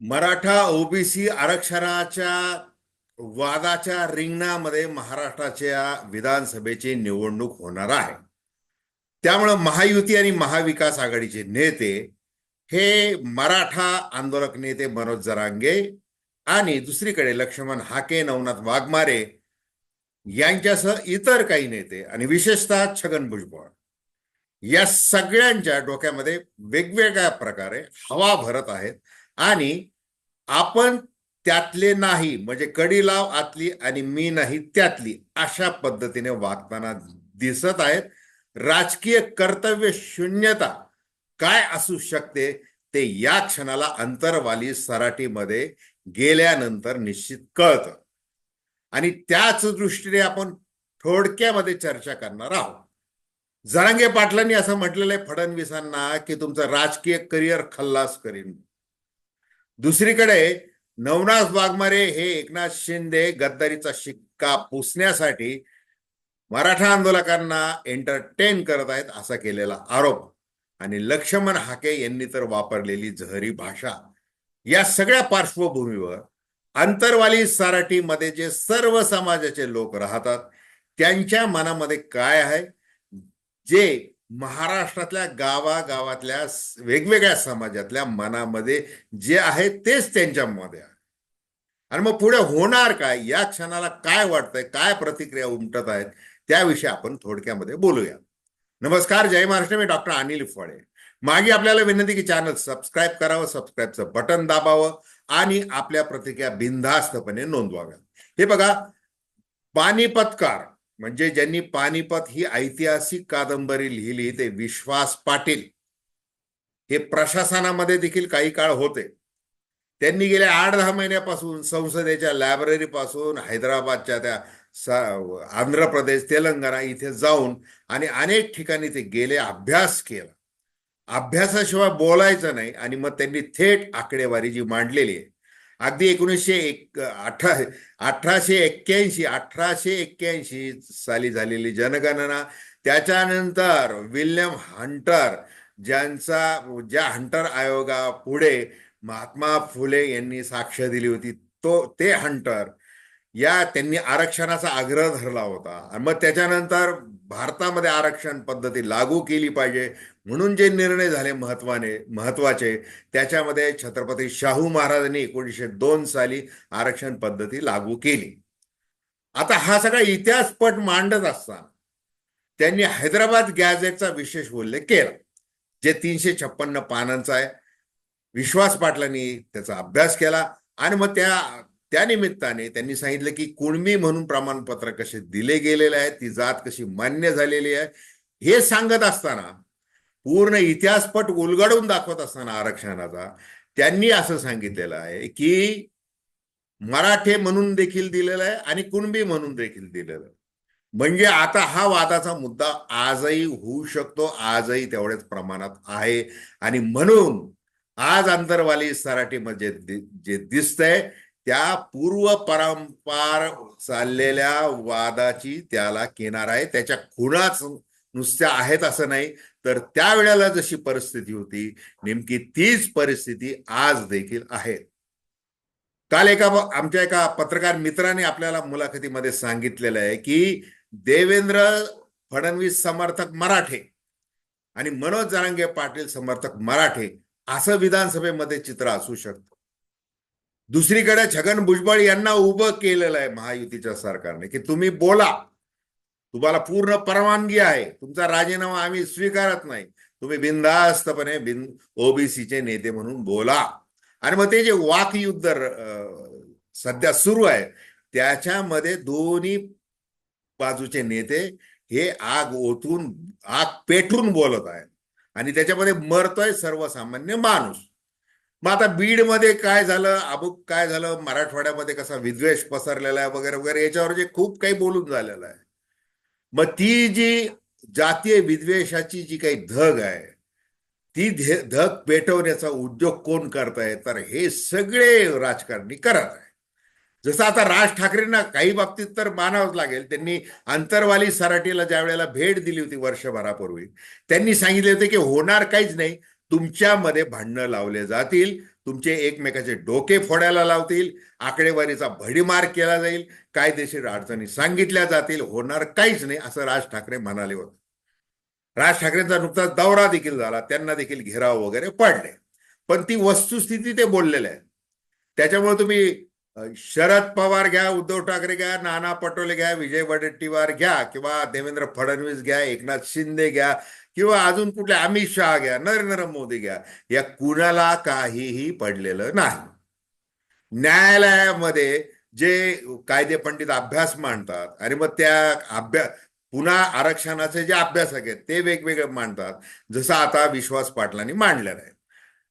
Maratha OBC आरक्षणाच्या वादाच्या रिंगणामध्ये महाराष्ट्राच्या विधानसभेची निवडणूक होणार आहे. त्यामुळं महायुती आणि महाविकास आघाडीचे नेते हे मराठा आंदोलक नेते मनोज जरांगे आणि दुसरीकडे लक्ष्मण हाके नवनाथ वाघमारे यांच्यासह इतर काही नेते आणि विशेषतः छगन भुजबळ या सगळ्यांच्या डोक्यामध्ये वेगवेगळ्या प्रकारे हवा भरत आहेत. आणि आपण त्यातले नाही म्हणजे कडी लाव आतली आणि मी नाही त्यातली अशा पद्धतीने वागताना दिसत आहेत. राजकीय कर्तव्य शून्यता काय असू शकते ते या क्षणाला अंतरवाली सराटीमध्ये गेल्यानंतर निश्चित कळतं. आणि त्याच दृष्टीने आपण थोडक्यामध्ये चर्चा करणार आहोत. जरांगे पाटलांनी असं म्हटलेलं आहे फडणवीसांना की तुमचं राजकीय करिअर खल्लास करीन. दुसरीकडे नवनाथ वाघमारे हे एकनाथ शिंदे गद्दारीचा शिक्का पुसण्यासाठी मराठा आंदोलकांना एंटरटेन करत आहेत असा केलेला आरोप. आणि लक्ष्मण हाके यांनी तर वापरलेली जहरी भाषा. या सगळ्या पार्श्वभूमीवर अंतरवाली सराठीमध्ये जे सर्व समाजाचे लोक राहतात त्यांच्या मनामध्ये काय आहे? जे महाराष्ट्रातल्या गावागावातल्या वेगवेगळ्या समाजातल्या मनामध्ये जे आहे तेच त्यांच्यामध्ये आहे. आणि मग पुढे होणार काय? या क्षणाला काय वाटतंय? काय प्रतिक्रिया उमटत आहेत? त्याविषयी आपण थोडक्यामध्ये बोलूया. नमस्कार जय महाराष्ट्र. मी डॉक्टर अनिल फळे. मागे आपल्याला विनंती की चॅनल सबस्क्राईब करावं सबस्क्राईबचं बटन दाबावं आणि आपल्या प्रतिक्रिया बिनधास्तपणे नोंदवाव्या हे बघा पानिपतकार म्हणजे ज्यांनी पानिपत ही ऐतिहासिक कादंबरी लिहिली ते विश्वास पाटील. हे प्रशासनामध्ये देखील काही काळ होते. त्यांनी गेल्या आठ दहा महिन्यापासून संसदेच्या लायब्ररी पासून हैदराबादच्या त्या आंध्र प्रदेश तेलंगणा इथे जाऊन आणि अनेक ठिकाणी ते गेले अभ्यास केला. अभ्यासाशिवाय बोलायचं नाही आणि मग त्यांनी थेट आकडेवारी जी मांडलेली आहे. अगदी एकोणीसशे एक अठरा अठराशे एक्क्याऐंशी अठराशे एक्क्याऐंशी साली झालेली जनगणना. त्याच्यानंतर विल्यम हंटर ज्यांचा ज्या हंटर आयोगा पुढे महात्मा फुले यांनी साक्ष दिली होती तो ते हंटर या त्यांनी आरक्षणाचा आग्रह धरला होता. आणि मग त्याच्यानंतर भारतामध्ये आरक्षण पद्धती लागू केली पाहिजे. म्हणून जे निर्णय झाले महत्वाने महत्त्वाचे त्याच्यामध्ये छत्रपती शाहू महाराजांनी एकोणीसशे दोन साली आरक्षण पद्धती लागू केली. आता हा सगळा इतिहासपट मांडत असताना त्यांनी हैदराबाद गॅझेटचा विशेष उल्लेख केला जे तीनशे छप्पन्न पानांचा आहे. विश्वास पाटलांनी त्याचा अभ्यास केला आणि मग त्या त्या निमित्ताने त्यांनी सांगितलं की कुणबी म्हणून प्रमाणपत्र कसे दिले गेलेले आहे ती जात कशी मान्य झालेली आहे हे सांगत असताना पूर्ण इतिहासपट उलगडून दाखवत असताना आरक्षणाचा त्यांनी असं सांगितलेलं आहे की मराठे म्हणून देखील दिलेलं आहे आणि कुणबी म्हणून देखील दिलेलं आहे. म्हणजे आता हा वादाचा मुद्दा आजही होऊ शकतो आजही तेवढ्याच प्रमाणात आहे. आणि म्हणून आज अंतरवाली सराठीमध्ये जे दिसतंय त्या पूर्व परंपार चाललेल्या वादाची त्याला किनार आहे. त्याच्या खुणाच नुसत्या आहेत असं नाही. तर त्यावेळेला जशी परिस्थिती होती नेमकी तीच परिस्थिती आज देखील आहे. काल एका आमच्या एका पत्रकार मित्राने आपल्याला मुलाखतीमध्ये सांगितलेलं आहे की देवेंद्र फडणवीस समर्थक मराठे आणि मनोज जरांगे पाटील समर्थक मराठे असं विधानसभेमध्ये चित्र असू शकतं. दुसरीकडे छगन भुजबळ यांना उभं केलेलं आहे महायुतीच्या सरकारने की तुम्ही बोला. तुम्हाला पूर्ण परवानगी आहे. तुमचा राजीनामा आम्ही स्वीकारत नाही. तुम्ही बिनधास्तपणे बिन ओबीसीचे नेते म्हणून बोला. आणि मग ते जे वाकयुद्ध सध्या सुरू आहे त्याच्यामध्ये दोन्ही बाजूचे नेते हे आग ओतून आग पेटून बोलत आहेत. आणि त्याच्यामध्ये मरतोय सर्वसामान्य माणूस. मग आता बीडमध्ये काय झालं? अबुक काय झालं? मराठवाड्यामध्ये कसा विद्वेष पसरलेला आहे वगैरे वगैरे याच्यावर जे खूप काही बोलून झालेलं आहे. मग ती जी जातीय विद्वेषाची जी काही धग आहे ती धग पेटवण्याचा उद्योग कोण करताय तर हे सगळे राजकारणी करत आहे. जसं आता राज ठाकरेंना काही बाबतीत तर मानावंच लागेल. त्यांनी अंतरवाली सराटीला ज्या वेळेला भेट दिली होती वर्षभरापूर्वी त्यांनी सांगितले होते की होणार काहीच नाही. तुमच्यामध्ये भांडणं लावले जातील. तुमचे एकमेकाचे डोके फोडायला लावतील आकडेवारीचा भडीमार केला जाईल कायदेशीर अडचणी सांगितल्या जातील होणार काहीच नाही असं राज ठाकरे म्हणाले होते. राज ठाकरेंचा नुकताच दौरा देखील झाला त्यांना देखील घेराव वगैरे पडले. पण ती वस्तुस्थिती ते बोललेले आहे त्याच्यामुळे तुम्ही शरद पवार घ्या उद्धव ठाकरे घ्या नाना पटोले घ्या विजय वडेट्टीवार घ्या किंवा देवेंद्र फडणवीस घ्या एकनाथ शिंदे घ्या किंवा अजून कुठले अमित शहा घ्या नरेंद्र मोदी घ्या या कुणाला काहीही पडलेलं नाही. न्यायालयामध्ये जे कायदे पंडित अभ्यास मांडतात आणि मग त्या अभ्यास पुन्हा आरक्षणाचे जे अभ्यासक आहेत ते वेगवेगळे मांडतात जसं आता विश्वास पाटलांनी मांडलेलं आहे.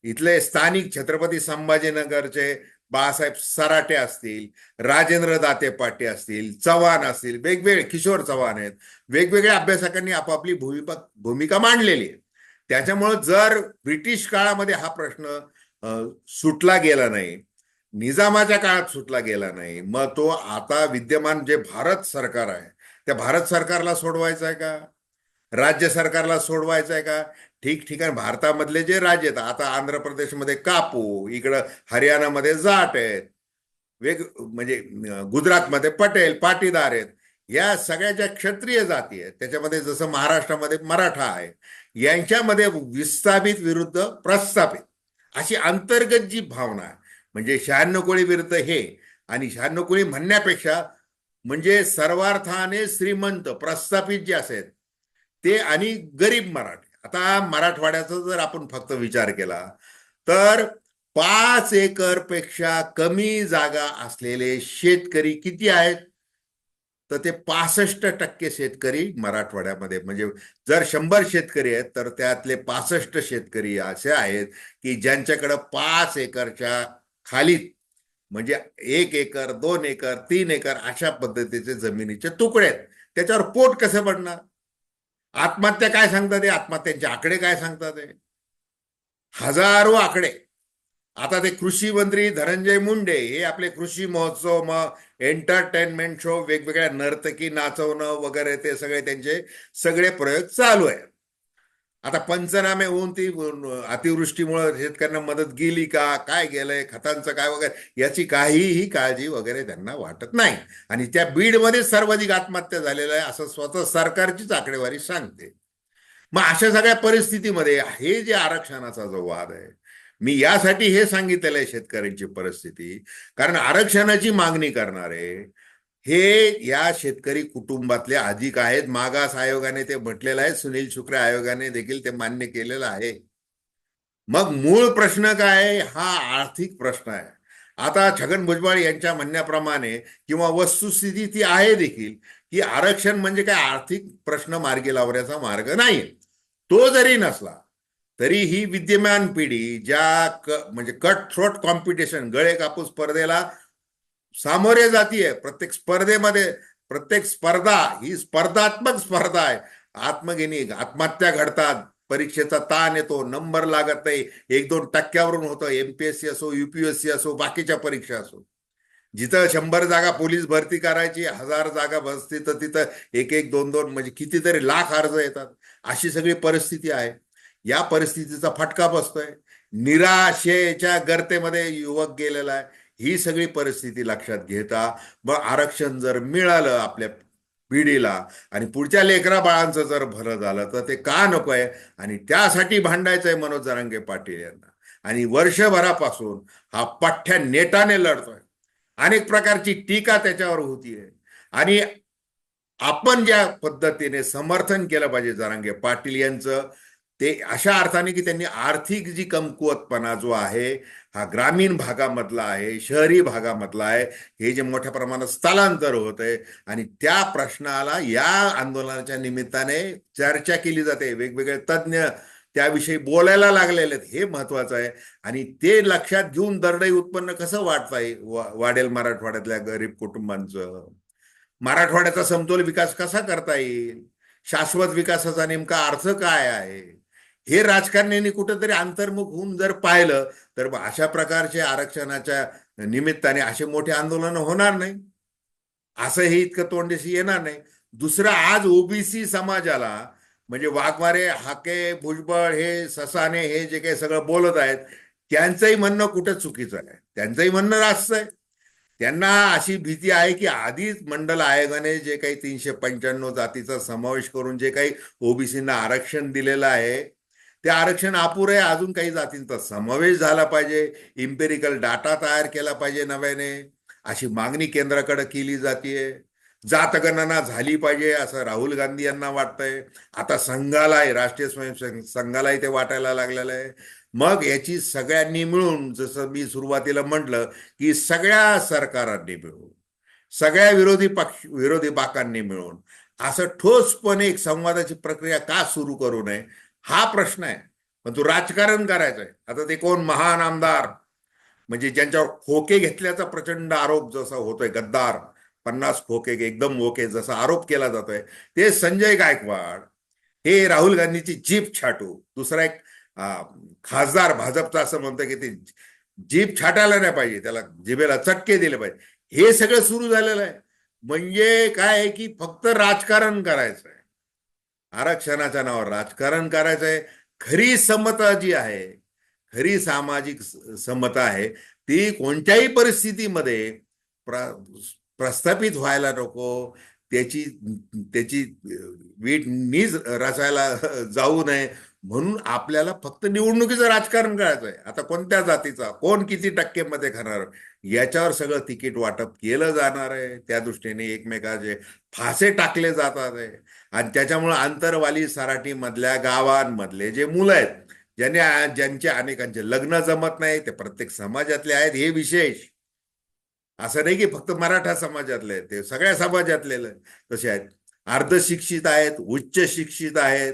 इथले स्थानिक छत्रपती संभाजीनगरचे बाळासाहेब सराटे असतील राजेंद्र दाते पाटे असतील चव्हाण असतील वेगवेगळे किशोर चव्हाण आहेत वेगवेगळ्या अभ्यासकांनी आपापली भूमिका भूमिका मांडलेली आहे त्याच्यामुळं जर ब्रिटिश काळामध्ये हा प्रश्न सुटला गेला नाही निजामाच्या काळात सुटला गेला नाही मग तो आता विद्यमान जे भारत सरकार आहे त्या भारत सरकारला सोडवायचा आहे का? राज्य सरकारला सोडवायचं आहे का? ठिकठिकाण भारतामधले जे राज्य आहेत आता आंध्र प्रदेशमध्ये कापू इकडं हरियाणामध्ये जाट आहेत वेग म्हणजे गुजरातमध्ये पटेल पाटीदार आहेत या सगळ्या ज्या क्षत्रिय जाती आहेत त्याच्यामध्ये जसं महाराष्ट्रामध्ये मराठा आहे यांच्यामध्ये विस्थापित विरुद्ध प्रस्थापित अशी अंतर्गत जी भावना आहे म्हणजे शहाण्णव कोळी विरुद्ध हे आणि शहाण्णव कोळी म्हणण्यापेक्षा म्हणजे सर्वार्थाने श्रीमंत प्रस्थापित जे असेल ते आणि गरीब मराठा. आता मराठवाड्याचा जर आपण फक्त विचार केला तर पाच एकरपेक्षा कमी जागा असलेले शेतकरी किती आहेत? तर ते पासष्ट टक्के शेतकरी मराठवाड्यामध्ये. म्हणजे जर शंभर शेतकरी आहेत तर त्यातले पासष्ट शेतकरी असे आहेत की ज्यांच्याकडं पाच एकरच्या खाली म्हणजे एक एकर दोन एकर तीन एकर अशा पद्धतीचे जमिनीचे तुकडे आहेत. त्याच्यावर पोट कसं पडणार? आत्महत्या काय सांगतात ते आत्महत्यांचे आकडे काय सांगतात ते हजारो आकडे. आता ते कृषी मंत्री धनंजय मुंडे हे आपले कृषी महोत्सव मग एंटरटेनमेंट शो वेगवेगळ्या नर्तकी नाचवणं वगैरे ते सगळे त्यांचे सगळे प्रयोग चालू आहेत. आता पंचनामे होऊन ती अतिवृष्टीमुळे शेतकऱ्यांना मदत गेली का? काय गेलंय? खतांचं काय वगैरे? याची काहीही काळजी वगैरे त्यांना वाटत नाही. आणि त्या बीडमध्ये सर्वाधिक आत्महत्या झालेल्या आहे असं स्वतः सरकारचीच आकडेवारी सांगते. मग अशा सगळ्या परिस्थितीमध्ये हे जे आरक्षणाचा जो वाद आहे मी यासाठी हे सांगितलेलं आहे शेतकऱ्यांची परिस्थिती. कारण आरक्षणाची मागणी करणारे हे या शेतकरी कुटुंबातले अधिक आहेत. मागास आयोगाने ते म्हटलेलं आहे. सुनील शुक्र आयोगाने देखील ते मान्य केलेलं आहे. मग मूळ प्रश्न काय? हा आर्थिक प्रश्न आहे. आता छगन भुजबळ यांच्या म्हणण्याप्रमाणे किंवा वस्तुस्थिती ती आहे देखील की आरक्षण म्हणजे काय? आर्थिक प्रश्न मार्गी लावण्याचा मार्ग नाही. तो जरी नसला तरी ही विद्यमान पिढी ज्या क म्हणजे कट थ्रोट कॉम्पिटिशन गळे कापूस स्पर्धेला सामोरे जातीये. प्रत्येक स्पर्धेमध्ये प्रत्येक स्पर्धा ही स्पर्धात्मक स्पर्धा आहे. आत्मगिनी आत्महत्या घडतात. परीक्षेचा ताण येतो नंबर लागत नाही. एक दोन टक्क्यावरून होतं. एमपीएससी असो युपीएससी असो बाकीच्या परीक्षा असो. जिथं शंभर जागा पोलीस भरती करायची हजार जागा बसती तर तिथं एक एक दोन दोन म्हणजे कितीतरी लाख अर्ज येतात. अशी सगळी परिस्थिती आहे. या परिस्थितीचा फटका बसतोय. निराशेच्या गर्तेमध्ये युवक गेलेला आहे. ही सगळी परिस्थिती लक्षात घेता मग आरक्षण जर मिळालं आपल्या पिढीला आणि पुढच्या लेकरा बाळांचं जर भलं झालं तर ते का नको आहे? आणि त्यासाठी भांडायचं आहे मनोज जरांगे पाटील यांना. आणि वर्षभरापासून हा पठ्ठ्या नेटाने लढतोय. अनेक प्रकारची टीका त्याच्यावर होतीये आणि आपण ज्या पद्धतीने समर्थन केलं पाहिजे जरांगे पाटील यांचं ते अशा अर्थाने की त्यांनी आर्थिक जी कमकुवतपणा जो आहे हा ग्रामीण भागामधला आहे शहरी भागामधला आहे हे जे मोठ्या प्रमाणात स्थलांतर होत आहे आणि त्या प्रश्नाला या आंदोलनाच्या निमित्ताने चर्चा केली जाते. वेगवेगळे तज्ज्ञ त्याविषयी बोलायला लागलेले आहेत. हे महत्वाचं आहे. आणि ते लक्षात घेऊन दरडई उत्पन्न कसं वाढता येईल वा- वाढेल मराठवाड्यातल्या गरीब कुटुंबांचं? मराठवाड्याचा समतोल विकास कसा करता येईल? शाश्वत विकासाचा नेमका अर्थ काय आहे? हे राजकारण्यांनी कुठेतरी अंतर्मुख होऊन जर पाहिलं तर अशा प्रकारचे आरक्षणाच्या निमित्ताने असे मोठे आंदोलन होणार नाही. असं हे इतकं तोंडेशी येणार नाही. दुसरं आज ओबीसी समाजाला म्हणजे वाघमारे हाके भुजबळ हे ससाने हे जे काही सगळं बोलत आहेत त्यांचंही म्हणणं कुठं चुकीचं आहे. त्यांचंही म्हणणं रास्त आहे. त्यांना अशी भीती आहे की आधीच मंडल आयोगाने जे काही तीनशे पंच्याण्णव जातीचा समावेश करून जे काही ओबीसींना आरक्षण दिलेलं आहे ते आरक्षण अपुरं आहे अजून काही जातींचा समावेश झाला पाहिजे. इम्पेरिकल डाटा तयार केला पाहिजे नव्याने. अशी मागणी केंद्राकडे केली जाते जातगणना झाली पाहिजे असं राहुल गांधी यांना वाटतंय. आता संघालाही राष्ट्रीय स्वयंसेवक संघालाही ते वाटायला लागलेलं आहे. मग याची सगळ्यांनी मिळून जसं मी सुरुवातीला म्हटलं की सगळ्या सरकारांनी मिळून सगळ्या विरोधी पक्ष विरोधी बाकांनी मिळून असं ठोसपणे एक संवादाची प्रक्रिया का सुरू करू नये हा प्रश्न आहे. पण तू राजकारण करायचं आहे. आता ते कोण? महान आमदार. म्हणजे ज्यांच्यावर खोके घेतल्याचा प्रचंड आरोप जसा होतोय गद्दार पन्नास खोके एकदम ओके जसा आरोप केला जातोय ते संजय गायकवाड हे राहुल गांधीची जीप छाटू दुसरा एक खासदार भाजपचा असं म्हणतं की ते जीप छाटायला नाही पाहिजे त्याला जिभेला चटके दिले पाहिजे. हे सगळं सुरू झालेलं आहे. म्हणजे काय आहे की फक्त राजकारण करायचं आरक्षणाच्या नावावर राजकारण करायचं आहे खरी समता जी आहे खरी सामाजिक समता आहे ती कोणत्याही परिस्थितीमध्ये प्र प्रस्थापित व्हायला नको. त्याची त्याची वीट नीज रचायला जाऊ नये. म्हणून आपल्याला फक्त निवडणुकीचं राजकारण करायचं आहे आता कोणत्या जातीचा कोण किती टक्केमध्ये खाणार? याच्यावर सगळं तिकीट वाटप केलं जाणार आहे. त्या दृष्टीने एकमेकाचे फासे टाकले जातात आहे. आणि त्याच्यामुळे आंतरवाली सराठी मधल्या गावांमधले जे मुलं आहेत ज्यांनी ज्यांचे अनेकांचे लग्न जमत नाही ते प्रत्येक समाजातले आहेत हे विशेष. असं नाही की फक्त मराठा समाजातले ते सगळ्या समाजातले तसे आहेत. अर्धशिक्षित आहेत उच्च शिक्षित आहेत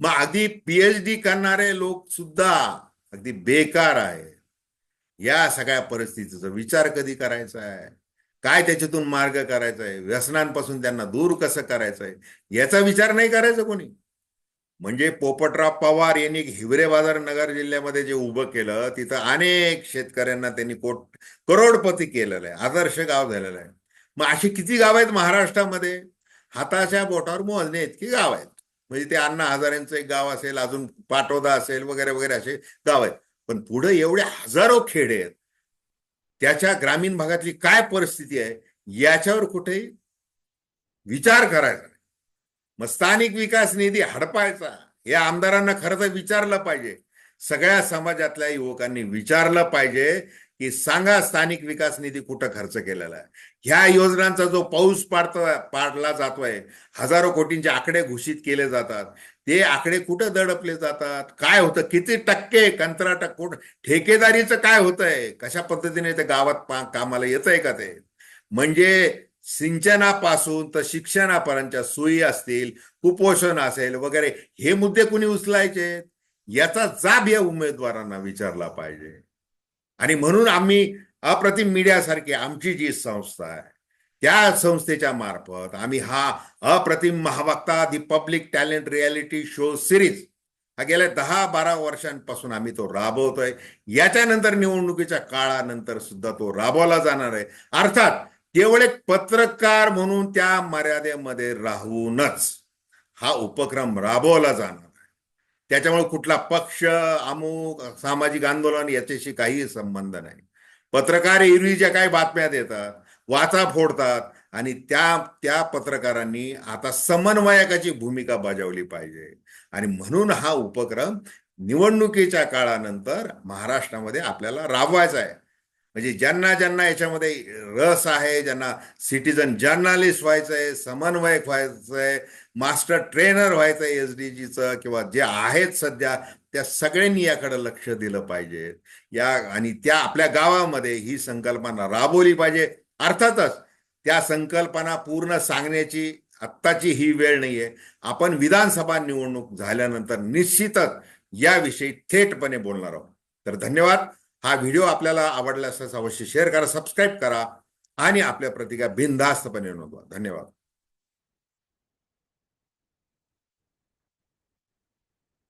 मग अगदी पीएचडी करणारे लोक सुद्धा अगदी बेकार आहे. या सगळ्या परिस्थितीचा विचार कधी करायचा आहे? काय त्याच्यातून मार्ग करायचा आहे? व्यसनांपासून त्यांना दूर कसं करायचं आहे? याचा विचार नाही करायचा कोणी? म्हणजे पोपटराव पवार यांनी हिवरे बाजार नगर जिल्ह्यामध्ये जे उभं केलं तिथं अनेक शेतकऱ्यांना त्यांनी कोट करोडपती केलेलं आहे. आदर्श गाव झालेलं आहे. मग अशी किती गाव आहेत महाराष्ट्रामध्ये? हाताच्या बोटावर मोजणे इतकी गाव आहेत? म्हणजे ते अण्णा हजारेंचं एक गाव असेल अजून पाटोदा असेल वगैरे वगैरे असे गाव आहेत. पण पुढे एवढे हजारो खेडे आहेत. त्याच्या ग्रामीण भागातली काय परिस्थिती आहे याच्यावर कुठेही विचार करायचा मग स्थानिक विकास निधी हडपायचा या आमदारांना खरं तर विचारलं पाहिजे. सगळ्या समाजातल्या युवकांनी विचारलं पाहिजे की सांगा स्थानिक विकास निधी कुठं खर्च केलेला आहे? ह्या योजनांचा जो पाऊस पाडतो पाडला जातोय हजारो कोटींचे आकडे घोषित केले जातात. ते आकडे कुठं दडपले जातात? काय होतं? किती टक्के कंत्राट कुठं ठेकेदारीचं काय होतंय? कशा पद्धतीने ते गावात पा- कामाला येतंय का ते? म्हणजे सिंचनापासून तर शिक्षणापर्यंतच्या सोयी असतील कुपोषण असेल वगैरे हे मुद्दे कुणी उचलायचे? याचा जाब या उमेदवारांना विचारला पाहिजे. आणि म्हणून आम्ही अप्रतिम मीडियासारखी आमची जी संस्था आहे त्या संस्थेच्या मार्फत आम्ही हा अप्रतिम Mahavakta the public talent reality show series हा गेल्या दहा बारा वर्षांपासून आम्ही तो राबवतोय. याच्यानंतर निवडणुकीच्या काळानंतर सुद्धा तो राबवला जाणार आहे. अर्थात केवळ एक पत्रकार म्हणून त्या मर्यादेमध्ये राहूनच हा उपक्रम राबवला जाणार. त्याच्यामुळे कुठला पक्ष अमुक सामाजिक आंदोलन याच्याशी काही संबंध नाही. पत्रकार एरवी ज्या काही बातम्या देतात वाचा फोडतात आणि त्या त्या पत्रकारांनी आता समन्वयकाची भूमिका बजावली पाहिजे. आणि म्हणून हा उपक्रम निवडणुकीच्या काळानंतर महाराष्ट्रामध्ये आपल्याला राबवायचा आहे. म्हणजे ज्यांना ज्यांना याच्यामध्ये रस आहे ज्यांना सिटीजन जर्नालिस्ट व्हायचंय समन्वयक व्हायचंय मास्टर ट्रेनर व्हायचं एस डी जीचं किंवा जे आहेत सध्या त्या सगळ्यांनी याकडे लक्ष दिलं पाहिजे. या आणि त्या आपल्या गावामध्ये ही संकल्पना राबवली पाहिजे. अर्थातच त्या संकल्पना पूर्ण सांगण्याची आत्ताची ही वेळ नाहीये. आपण विधानसभा निवडणूक झाल्यानंतर निश्चितच याविषयी थेटपणे बोलणार आहोत. तर धन्यवाद. हा व्हिडिओ आपल्याला आवडला असल्यास अवश्य शेअर करा सबस्क्राईब करा आणि आपल्या प्रतिक्रिया बिनधास्तपणे नोंदवा. धन्यवाद.